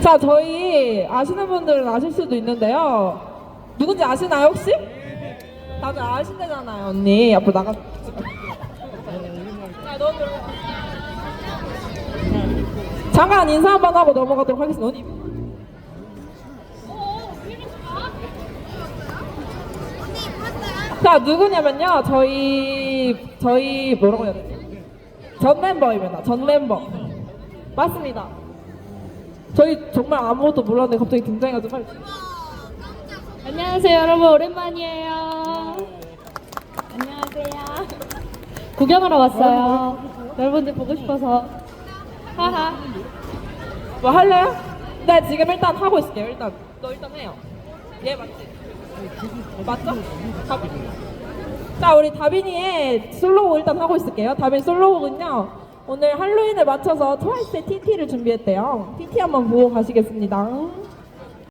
자, 저희 아시는 분들은 아실 수도 있는데요. 누군지 아시나요, 혹시? 다들 아신대잖아요, 언니. 앞으로 나가. 잠깐 인사 한번 하고 넘어가도록 하겠습니다. 언니. 자, 누구냐면요. 저희, 저희, 뭐라고 해야 되지? 전 멤버입니다. 전 멤버. 맞습니다. 저희 정말 아무것도 몰랐는데 갑자기 등장해가지고 빨리. 안녕하세요 여러분 오랜만이에요 안녕하세요 구경하러 왔어요 여러분들 보고 싶어서 하하 뭐 할래요? 네, 지금 일단 하고 있을게요. 일단. 너 일단 해요. 얘 맞지? 맞죠? 자, 우리 다빈이의 솔로곡 일단 하고 있을게요. 다빈 솔로곡은요. 오늘 할로윈을 맞춰서 트와이스의 TT를 준비했대요. TT 한번 보고 가시겠습니다.